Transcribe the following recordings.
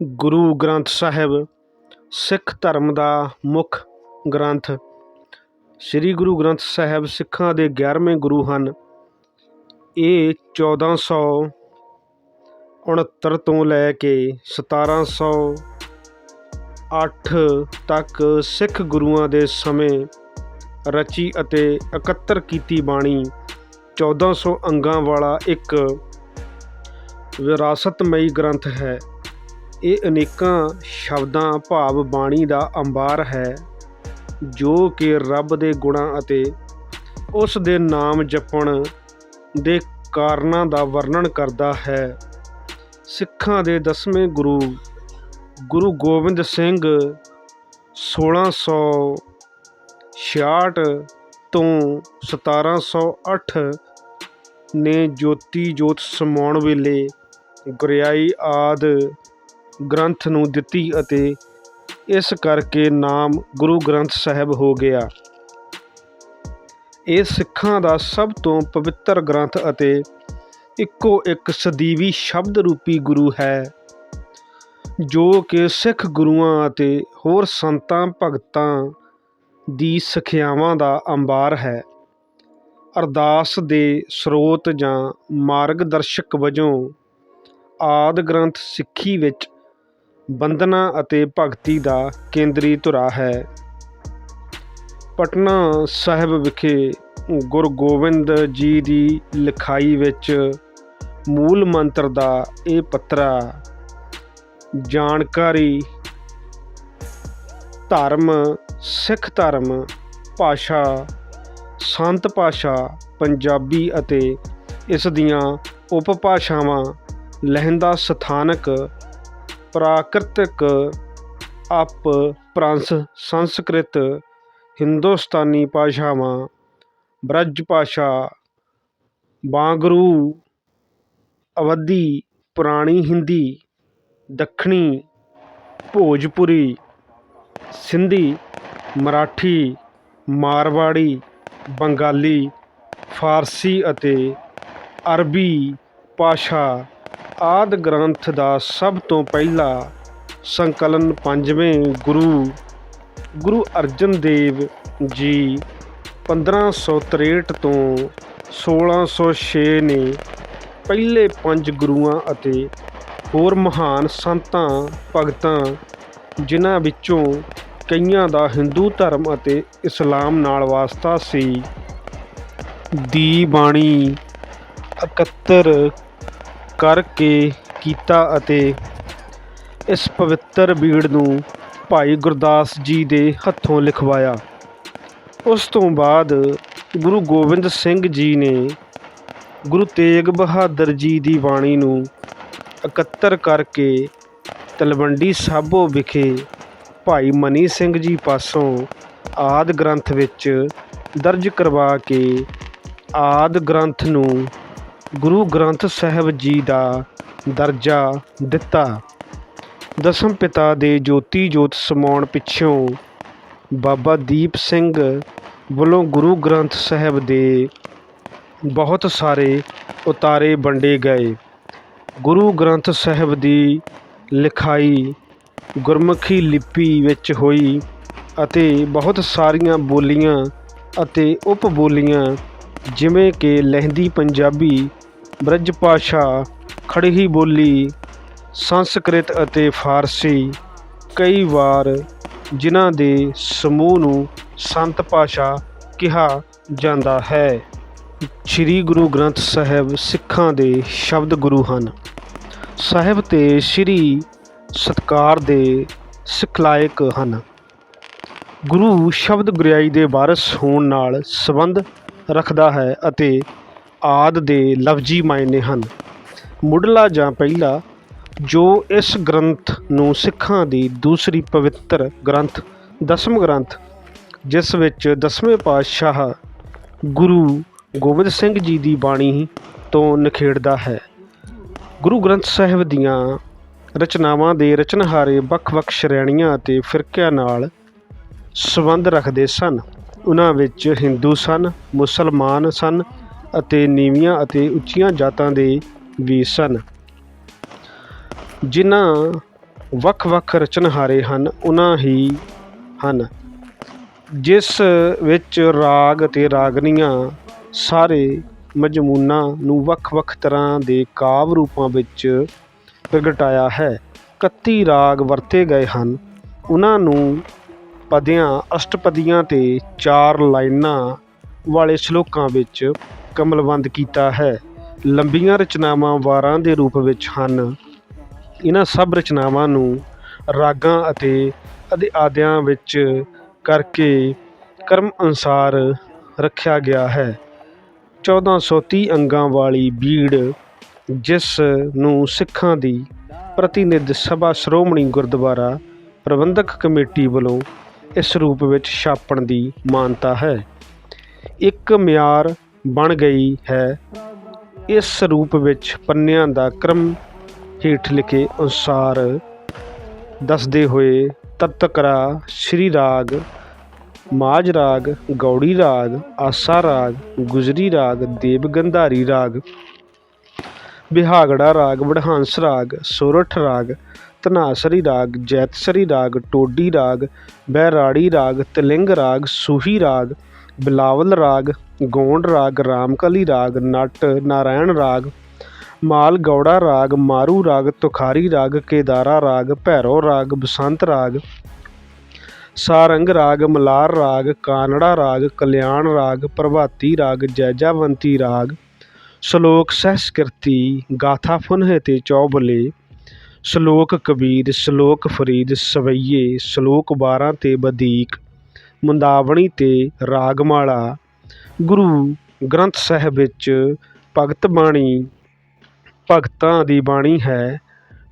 ਗੁਰੂ ਗ੍ਰੰਥ ਸਾਹਿਬ, ਸਿੱਖ ਧਰਮ ਦਾ ਮੁੱਖ ਗ੍ਰੰਥ। ਸ੍ਰੀ ਗੁਰੂ ਗ੍ਰੰਥ ਸਾਹਿਬ ਸਿੱਖਾਂ ਦੇ ਗਿਆਰ੍ਹਵੇਂ ਗੁਰੂ ਹਨ। ਇਹ ਚੌਦ੍ਹਾਂ ਸੌ ਉਣਹੱਤਰ ਤੋਂ ਲੈ ਕੇ ਸਤਾਰ੍ਹਾਂ ਸੌ ਅੱਠ ਤੱਕ ਸਿੱਖ ਗੁਰੂਆਂ ਦੇ ਸਮੇਂ ਰਚੀ ਅਤੇ ਇਕੱਤਰ ਕੀਤੀ ਬਾਣੀ ਚੌਦ੍ਹਾਂ ਸੌ ਅੰਗਾਂ ਵਾਲਾ ਇੱਕ ਵਿਰਾਸਤਮਈ ਗ੍ਰੰਥ ਹੈ। ਇਹ ਅਨੇਕਾਂ ਸ਼ਬਦਾਂ ਭਾਵ ਬਾਣੀ ਦਾ ਅੰਬਾਰ ਹੈ, ਜੋ ਕਿ ਰੱਬ ਦੇ ਗੁਣਾਂ ਅਤੇ ਉਸ ਦੇ ਨਾਮ ਜਪਣ ਦੇ ਕਾਰਨਾਂ ਦਾ ਵਰਣਨ ਕਰਦਾ ਹੈ। ਸਿੱਖਾਂ ਦੇ ਦਸਵੇਂ ਗੁਰੂ ਗੁਰੂ ਗੋਬਿੰਦ ਸਿੰਘ 1666 ਤੋਂ 1708 ਨੇ ਜੋਤੀ ਜੋਤ ਸਮਾਉਣ ਵੇਲੇ ਗੁਰਿਆਈ ਆਦ ਗ੍ਰੰਥ ਨੂੰ ਦਿੱਤੀ ਅਤੇ ਇਸ ਕਰਕੇ ਨਾਮ ਗੁਰੂ ਗ੍ਰੰਥ ਸਾਹਿਬ ਹੋ ਗਿਆ। ਇਹ ਸਿੱਖਾਂ ਦਾ ਸਭ ਤੋਂ ਪਵਿੱਤਰ ਗ੍ਰੰਥ ਅਤੇ ਇੱਕੋ ਇੱਕ ਸਦੀਵੀ ਸ਼ਬਦ ਰੂਪੀ ਗੁਰੂ ਹੈ, ਜੋ ਕਿ ਸਿੱਖ ਗੁਰੂਆਂ ਅਤੇ ਹੋਰ ਸੰਤਾਂ, ਭਗਤਾਂ ਦੀ ਸਿੱਖਿਆਵਾਂ ਦਾ ਅੰਬਾਰ ਹੈ। ਅਰਦਾਸ ਦੇ ਸਰੋਤ ਜਾਂ ਮਾਰਗਦਰਸ਼ਕ ਵਜੋਂ ਆਦ ਗ੍ਰੰਥ ਸਿੱਖੀ ਵਿੱਚ ਬੰਦਨਾ ਅਤੇ ਭਗਤੀ ਦਾ ਕੇਂਦਰੀ ਧੁਰਾ ਹੈ। ਪਟਨਾ ਸਾਹਿਬ ਵਿਖੇ ਗੁਰੂ ਗੋਬਿੰਦ ਜੀ ਦੀ ਲਿਖਾਈ ਵਿੱਚ ਮੂਲ ਮੰਤਰ ਦਾ ਇਹ ਪੱਤਰਾ, ਜਾਣਕਾਰੀ, ਧਰਮ, ਸਿੱਖ ਧਰਮ, ਭਾਸ਼ਾ, ਸੰਤ ਭਾਸ਼ਾ, ਪੰਜਾਬੀ ਅਤੇ ਇਸ ਦੀਆਂ ਉਪਭਾਸ਼ਾਵਾਂ, ਲਹਿੰਦਾ ਸਥਾਨਕ ਪ੍ਰਾਕ੍ਰਿਤਕ ਅਪ ਪ੍ਰਾਂਸ ਸੰਸਕ੍ਰਿਤ ਹਿੰਦੁਸਤਾਨੀ ਭਾਸ਼ਾਵਾਂ, ਬ੍ਰਜ ਭਾਸ਼ਾ, ਬਾਂਗਰੂ, ਅਵਧੀ, ਪੁਰਾਣੀ ਹਿੰਦੀ, ਦੱਖਣੀ, ਭੋਜਪੁਰੀ, ਸਿੰਧੀ, ਮਰਾਠੀ, ਮਾਰਵਾੜੀ, ਬੰਗਾਲੀ, ਫਾਰਸੀ ਅਤੇ ਅਰਬੀ ਭਾਸ਼ਾ। ਆਦਿ ਗ੍ਰੰਥ ਦਾ ਸਭ ਤੋਂ ਪਹਿਲਾ ਸੰਕਲਨ ਪੰਜਵੇਂ ਗੁਰੂ ਗੁਰੂ ਅਰਜਨ ਦੇਵ ਜੀ 1563 ਤੋਂ 1606 ਨੇ ਪਹਿਲੇ ਪੰਜ ਗੁਰੂਆਂ ਅਤੇ ਹੋਰ ਮਹਾਨ ਸੰਤਾਂ, ਭਗਤਾਂ, ਜਿਨ੍ਹਾਂ ਵਿੱਚੋਂ ਕਈਆਂ ਦਾ ਹਿੰਦੂ ਧਰਮ ਅਤੇ ਇਸਲਾਮ ਨਾਲ ਵਾਸਤਾ ਸੀ। ਦੀ ਬਾਣੀ ਇਕੱਤਰ ਕਰਕੇ ਕੀਤਾ ਅਤੇ ਇਸ ਪਵਿੱਤਰ ਬੀੜ ਨੂੰ ਭਾਈ ਗੁਰਦਾਸ ਜੀ ਦੇ ਹੱਥੋਂ ਲਿਖਵਾਇਆ। ਉਸ ਤੋਂ ਬਾਅਦ ਗੁਰੂ ਗੋਬਿੰਦ ਸਿੰਘ ਜੀ ਨੇ ਗੁਰੂ ਤੇਗ ਬਹਾਦਰ ਜੀ ਦੀ ਬਾਣੀ ਨੂੰ ਇਕੱਤਰ ਕਰਕੇ ਤਲਵੰਡੀ ਸਾਬੋ ਵਿਖੇ ਭਾਈ ਮਨੀ ਸਿੰਘ ਜੀ ਪਾਸੋਂ ਆਦ ਗ੍ਰੰਥ ਵਿੱਚ ਦਰਜ ਕਰਵਾ ਕੇ ਆਦ ਗ੍ਰੰਥ ਨੂੰ ਗੁਰੂ ਗ੍ਰੰਥ ਸਾਹਿਬ ਜੀ ਦਾ ਦਰਜਾ ਦਿੱਤਾ। ਦਸਮ ਪਿਤਾ ਦੇ ਜੋਤੀ ਜੋਤ ਸਮਾਉਣ ਪਿੱਛੋਂ ਬਾਬਾ ਦੀਪ ਸਿੰਘ ਵੱਲੋਂ ਗੁਰੂ ਗ੍ਰੰਥ ਸਾਹਿਬ ਦੇ ਬਹੁਤ ਸਾਰੇ ਉਤਾਰੇ ਵੰਡੇ ਗਏ। ਗੁਰੂ ਗ੍ਰੰਥ ਸਾਹਿਬ ਦੀ ਲਿਖਾਈ ਗੁਰਮੁਖੀ ਲਿਪੀ ਵਿੱਚ ਹੋਈ ਅਤੇ ਬਹੁਤ ਸਾਰੀਆਂ ਬੋਲੀਆਂ ਅਤੇ ਉਪ ਬੋਲੀਆਂ ਜਿਵੇਂ ਕਿ ਲਹਿੰਦੀ ਪੰਜਾਬੀ ਬ੍ਰਜ ਭਾਸ਼ਾ ਖੜਹੀ ਬੋਲੀ, ਸੰਸਕ੍ਰਿਤ ਅਤੇ ਫਾਰਸੀ, ਕਈ ਵਾਰ ਜਿਨ੍ਹਾਂ ਦੇ ਸਮੂਹ ਨੂੰ ਸੰਤ ਭਾਸ਼ਾ ਕਿਹਾ ਜਾਂਦਾ ਹੈ। ਸ੍ਰੀ ਗੁਰੂ ਗ੍ਰੰਥ ਸਾਹਿਬ ਸਿੱਖਾਂ ਦੇ ਸ਼ਬਦ ਗੁਰੂ ਹਨ। ਸਾਹਿਬ ਤੇ ਸ੍ਰੀ ਸਤਕਾਰ ਦੇ ਸਿਖਲਾਇਕ ਹਨ। ਗੁਰੂ ਸ਼ਬਦ ਗੁਰਿਆਈ ਦੇ ਵਾਰਸ ਹੋਣ ਨਾਲ ਸੰਬੰਧ ਰੱਖਦਾ ਹੈ ਅਤੇ ਆਦਿ ਦੇ ਲਫ਼ਜ਼ੀ ਮਾਇਨੇ ਹਨ। ਮੁੱਢਲਾ ਜਾਂ ਪਹਿਲਾ, ਜੋ ਇਸ ਗ੍ਰੰਥ ਨੂੰ ਸਿੱਖਾਂ ਦੀ ਦੂਸਰੀ ਪਵਿੱਤਰ ਗ੍ਰੰਥ, ਦਸਮ ਗ੍ਰੰਥ, ਜਿਸ ਵਿੱਚ ਦਸਵੇਂ ਪਾਤਸ਼ਾਹ ਗੁਰੂ ਗੋਬਿੰਦ ਸਿੰਘ ਜੀ ਦੀ ਬਾਣੀ ਤੋਂ ਨਿਖੇੜਦਾ ਹੈ। ਗੁਰੂ ਗ੍ਰੰਥ ਸਾਹਿਬ ਦੀਆਂ ਰਚਨਾਵਾਂ ਦੇ ਰਚਨਹਾਰੇ ਵੱਖ-ਵੱਖ ਸ਼੍ਰੇਣੀਆਂ ਅਤੇ ਫਿਰਕਿਆਂ ਨਾਲ ਸੰਬੰਧ ਰੱਖਦੇ ਸਨ। ਉਹਨਾਂ ਵਿੱਚ ਹਿੰਦੂ ਸਨ, ਮੁਸਲਮਾਨ ਸਨ ਅਤੇ ਨੀਵੀਆਂ ਅਤੇ ਉੱਚੀਆਂ ਜਾਤਾਂ ਦੇ ਵੀ ਸਨ। ਜਿਨ੍ਹਾਂ ਵੱਖ-ਵੱਖ ਰਚਨਹਾਰੇ ਹਨ ਉਹਨਾਂ ਹੀ ਹਨ। ਜਿਸ ਵਿੱਚ ਰਾਗ ਅਤੇ ਰਾਗਨੀਆਂ ਸਾਰੇ ਮਜ਼ਮੂਨਾਂ ਨੂੰ ਵੱਖ-ਵੱਖ ਤਰ੍ਹਾਂ ਦੇ ਕਾਵਿ ਰੂਪਾਂ ਵਿੱਚ ਪ੍ਰਗਟਾਇਆ ਹੈ। 31 ਰਾਗ ਵਰਤੇ ਗਏ ਹਨ। ਉਹਨਾਂ ਨੂੰ ਪਦਿਆਂ ਅਸ਼ਟਪਦੀਆਂ ਤੇ ਚਾਰ ਲਾਈਨਾਂ ਵਾਲੇ ਸ਼ਲੋਕਾਂ ਵਿੱਚ ਕਮਲਬੰਦ ਕੀਤਾ ਹੈ। ਲੰਬੀਆਂ ਰਚਨਾਵਾਂ ਵਾਰਾਂ ਦੇ ਰੂਪ ਵਿੱਚ ਹਨ। ਇਹਨਾਂ ਸਭ ਰਚਨਾਵਾਂ ਨੂੰ ਰਾਗਾਂ ਅਤੇ ਅਦੇ ਵਿੱਚ ਕਰਕੇ ਕਰਮ ਅਨੁਸਾਰ ਰੱਖਿਆ ਗਿਆ ਹੈ। 1430 ਅੰਗਾਂ ਵਾਲੀ ਬੀੜ, ਜਿਸ ਨੂੰ ਸਿੱਖਾਂ ਦੀ ਪ੍ਰਤੀਨਿਧ ਸਭਾ ਸ਼੍ਰੋਮਣੀ ਗੁਰਦੁਆਰਾ ਪ੍ਰਬੰਧਕ ਕਮੇਟੀ ਵੱਲੋਂ ਇਸ ਰੂਪ ਵਿੱਚ ਛਾਪਣ ਦੀ ਮਾਨਤਾ ਹੈ। ਇੱਕ ਮਿਆਰ ਬਣ ਗਈ ਹੈ। ਇਸ ਰੂਪ ਵਿੱਚ ਪੰਨਿਆਂ ਦਾ ਕ੍ਰਮ ਹੇਠ ਲਿਖੇ ਅਨੁਸਾਰ ਦੱਸਦੇ ਹੋਏ ਤਤਕਰਾ ਸ਼੍ਰੀ ਰਾਗ ਮਾਜ ਰਾਗ ਗੌੜੀ ਰਾਗ ਆਸਾ ਰਾਗ ਗੁਜਰੀ ਰਾਗ ਦੇਵ ਗੰਧਾਰੀ ਰਾਗ ਬਿਹਾਗੜਾ ਰਾਗ ਵਡਹੰਸ ਰਾਗ, ਸੋਰਠ ਰਾਗ ਧਨਾਸਰੀ ਰਾਗ ਜੈਤਸਰੀ ਰਾਗ ਟੋਡੀ ਰਾਗ ਬਹਿਰਾੜੀ ਰਾਗ, ਤਿਲਿੰਗ ਰਾਗ, ਸੂਹੀ ਰਾਗ, ਬਿਲਾਵਲ ਰਾਗ ਗੌਂਡ ਰਾਗ ਰਾਮਕਲੀ ਰਾਗ, ਨਟ ਨਾਰਾਇਣ ਰਾਗ, ਮਾਲ ਗੌੜਾ ਰਾਗ, ਮਾਰੂ ਰਾਗ, ਤੁਖਾਰੀ ਰਾਗ, ਕੇਦਾਰਾ ਰਾਗ, ਭੈਰੋ ਰਾਗ, ਬਸੰਤ ਰਾਗ, ਸਾਰੰਗ ਰਾਗ, ਮਲਾਰ ਰਾਗ, ਕਾਨੜਾ ਰਾਗ, ਕਲਿਆਣ ਰਾਗ, ਪ੍ਰਭਾਤੀ ਰਾਗ, ਜੈਜਾਵੰਤੀ ਰਾਗ, ਸ਼ਲੋਕ ਸਹਿਸਕ੍ਰਿਤੀ, ਗਾਥਾ ਫੁਨਹ ਤੇ ਚੌਬਲੇ, ਸ਼ਲੋਕ ਕਬੀਰ, ਸ਼ਲੋਕ ਫਰੀਦ, ਸਵਈਏ, ਸ਼ਲੋਕ 12 ਤੇ ਬਦੀਕ ਮੁੰਦਾਵਣੀ ਤੇ ਰਾਗਮਾਲਾ ਗੁਰੂ ਗ੍ਰੰਥ ਸਾਹਿਬ ਵਿੱਚ ਭਗਤ ਬਾਣੀ ਭਗਤਾਂ ਦੀ ਬਾਣੀ ਹੈ।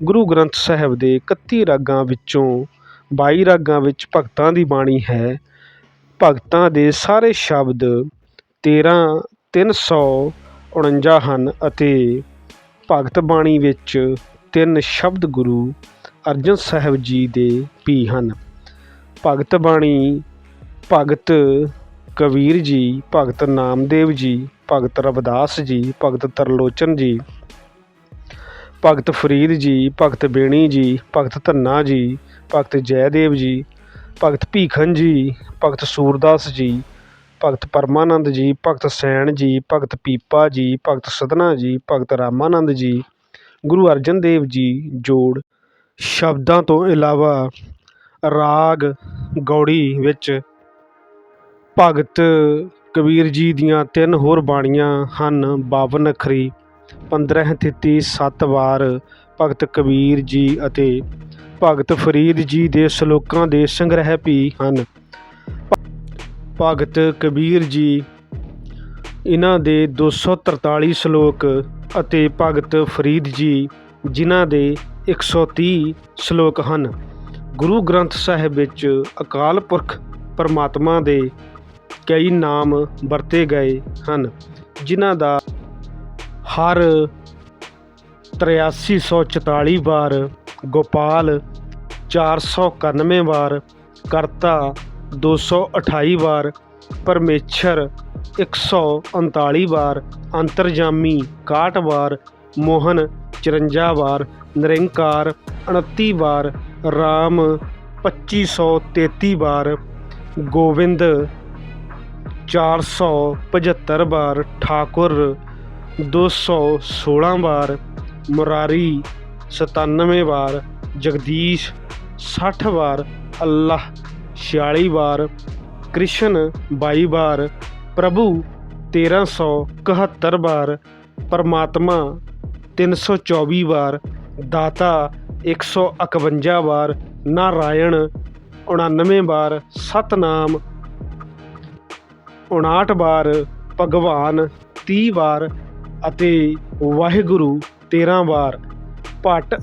ਗੁਰੂ ਗ੍ਰੰਥ ਸਾਹਿਬ ਦੇ 31 ਰਾਗਾਂ ਵਿੱਚੋਂ ਬਾਈ ਰਾਗਾਂ ਵਿੱਚ ਭਗਤਾਂ ਦੀ ਬਾਣੀ ਹੈ। ਭਗਤਾਂ ਦੇ ਸਾਰੇ ਸ਼ਬਦ 13 349 ਹਨ ਅਤੇ ਭਗਤ ਬਾਣੀ ਵਿੱਚ ਤਿੰਨ ਸ਼ਬਦ ਗੁਰੂ ਅਰਜਨ ਸਾਹਿਬ ਜੀ ਦੇ ਵੀ ਹਨ। ਭਗਤ ਬਾਣੀ ਭਗਤ ਕਬੀਰ ਜੀ ਭਗਤ ਨਾਮਦੇਵ ਜੀ ਭਗਤ ਰਵਿਦਾਸ ਜੀ ਭਗਤ ਤਰਲੋਚਨ ਜੀ ਭਗਤ ਫਰੀਦ ਜੀ ਭਗਤ ਬੇਣੀ ਜੀ ਭਗਤ ਧੰਨਾ ਜੀ ਭਗਤ ਜੈਦੇਵ ਜੀ ਭਗਤ ਭੀਖਨ ਜੀ ਭਗਤ ਸੂਰਦਾਸ ਜੀ ਭਗਤ ਪਰਮਾਨੰਦ ਜੀ ਭਗਤ ਸੈਣ ਜੀ ਭਗਤ ਪੀਪਾ ਜੀ ਭਗਤ ਸਦਨਾ ਜੀ ਭਗਤ ਰਾਮਾਨੰਦ ਜੀ ਗੁਰੂ ਅਰਜਨ ਦੇਵ ਜੀ ਜੋੜ ਸ਼ਬਦਾਂ ਤੋਂ ਇਲਾਵਾ ਰਾਗ ਗੌੜੀ ਵਿੱਚ ਭਗਤ ਕਬੀਰ ਜੀ ਦੀਆਂ ਤਿੰਨ ਹੋਰ ਬਾਣੀਆਂ ਹਨ ਬਾਵਨ ਅੱਖਰੀ 15 ਤਿੱਤੀ 7 ਵਾਰ, ਭਗਤ ਕਬੀਰ ਜੀ ਅਤੇ ਭਗਤ ਫਰੀਦ ਜੀ ਦੇ ਸ਼ਲੋਕਾਂ ਦੇ ਸੰਗ੍ਰਹਿ ਵੀ ਹਨ। ਭਗਤ ਕਬੀਰ ਜੀ ਇਹਨਾਂ ਦੇ 243 ਸ਼ਲੋਕ ਅਤੇ ਭਗਤ ਫਰੀਦ ਜੀ ਜਿਨ੍ਹਾਂ ਦੇ 130 ਸ਼ਲੋਕ ਹਨ। ਗੁਰੂ ਗ੍ਰੰਥ ਸਾਹਿਬ ਵਿੱਚ ਅਕਾਲ ਪੁਰਖ ਪਰਮਾਤਮਾ ਦੇ ਕਈ ਨਾਮ ਵਰਤੇ ਗਏ ਹਨ, ਜਿਨ੍ਹਾਂ ਦਾ ਹਰ 8344 ਵਾਰ ਗੋਪਾਲ 491 ਵਾਰ, ਕਰਤਾ 228 ਵਾਰ, ਪਰਮੇਸ਼ਰ 139 ਵਾਰ, ਅੰਤਰਜਾਮੀ 61 ਵਾਰ, ਮੋਹਨ 54 ਵਾਰ, ਨਿਰੰਕਾਰ 29 ਵਾਰ, ਰਾਮ 2533 ਵਾਰ, ਗੋਵਿੰਦ 475 ਵਾਰ ਠਾਕੁਰ 216 ਵਾਰ ਮੁਰਾਰੀ 97 ਵਾਰ ਜਗਦੀਸ਼ 60 ਵਾਰ ਅੱਲਾਹ 46 ਵਾਰ ਕ੍ਰਿਸ਼ਨ 22 ਵਾਰ ਪ੍ਰਭੂ 1371 ਵਾਰ ਪਰਮਾਤਮਾ 324 ਵਾਰ ਦਾਤਾ 151 ਵਾਰ ਨਾਰਾਇਣ 99 ਵਾਰ ਸਤਨਾਮ 59 ਵਾਰ ਭਗਵਾਨ 30 ਵਾਰ ਅਤੇ ਵਾਹਿਗੁਰੂ 13 ਵਾਰ। ਭੱਟ